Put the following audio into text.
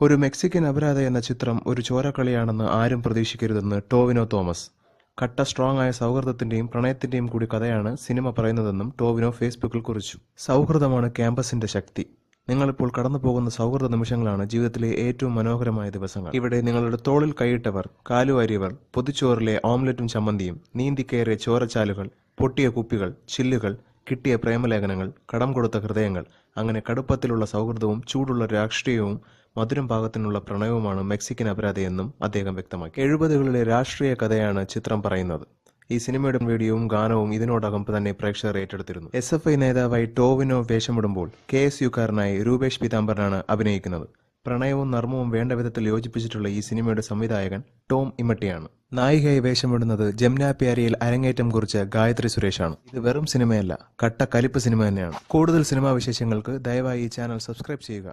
ഒരു മെക്സിക്കൻ അപരാധ എന്ന ചിത്രം ഒരു ചോരക്കളിയാണെന്ന് ആരും പ്രതീക്ഷിക്കരുതെന്ന് ടോവിനോ തോമസ്. കട്ട സ്ട്രോങ് ആയ സൗഹൃദത്തിന്റെയും പ്രണയത്തിന്റെയും കൂടി കഥയാണ് സിനിമ പറയുന്നതെന്നും ടോവിനോ ഫേസ്ബുക്കിൽ കുറിച്ചു. സൗഹൃദമാണ് ക്യാമ്പസിന്റെ ശക്തി. നിങ്ങളിപ്പോൾ കടന്നു പോകുന്ന സൗഹൃദ നിമിഷങ്ങളാണ് ജീവിതത്തിലെ ഏറ്റവും മനോഹരമായ ദിവസങ്ങൾ. ഇവിടെ നിങ്ങളുടെ തോളിൽ കൈയിട്ടവർ കാലുവാരിയവർ പൊതിച്ചോറിലെ ഓംലറ്റും ചമ്മന്തിയും നീന്തിക്കയറിയ ചോരച്ചാലുകൾ പൊട്ടിയ കുപ്പികൾ ചില്ലുകൾ കിട്ടിയ പ്രേമലേഖനങ്ങൾ കടം കൊടുത്ത ഹൃദയങ്ങൾ അങ്ങനെ കടുപ്പത്തിലുള്ള സൗഹൃദവും ചൂടുള്ള രാഷ്ട്രീയവും മധുരം പാകത്തിനുള്ള പ്രണയവുമാണ് മെക്സിക്കൻ അപരാധയെന്നും അദ്ദേഹം വ്യക്തമാക്കി. എഴുപതുകളിലെ രാഷ്ട്രീയ കഥയാണ് ചിത്രം പറയുന്നത്. ഈ സിനിമയുടെ വീഡിയോയും ഗാനവും ഇതിനോടകം തന്നെ പ്രേക്ഷകർ ഏറ്റെടുത്തിരുന്നു. എസ് എഫ് ഐ നേതാവായി ടോവിനോ വേഷമിടുമ്പോൾ കെ എസ് യുക്കാരനായി രൂപേഷ് പീതാംബരനാണ് അഭിനയിക്കുന്നത്. പ്രണയവും നർമ്മവും വേണ്ട വിധത്തിൽ യോജിപ്പിച്ചിട്ടുള്ള ഈ സിനിമയുടെ സംവിധായകൻ ടോം ഇമട്ടിയാണ് നായികയായി വേഷമിടുന്നത് ജംന പ്യാരിയിൽ അരങ്ങേറ്റം കുറിച്ച ഗായത്രി സുരേഷാണ്. ഇത് വെറും സിനിമയല്ല കട്ട കലിപ്പ് സിനിമ തന്നെയാണ്. കൂടുതൽ സിനിമാ വിശേഷങ്ങൾക്ക് ദയവായി ഈ ചാനൽ സബ്സ്ക്രൈബ് ചെയ്യുക.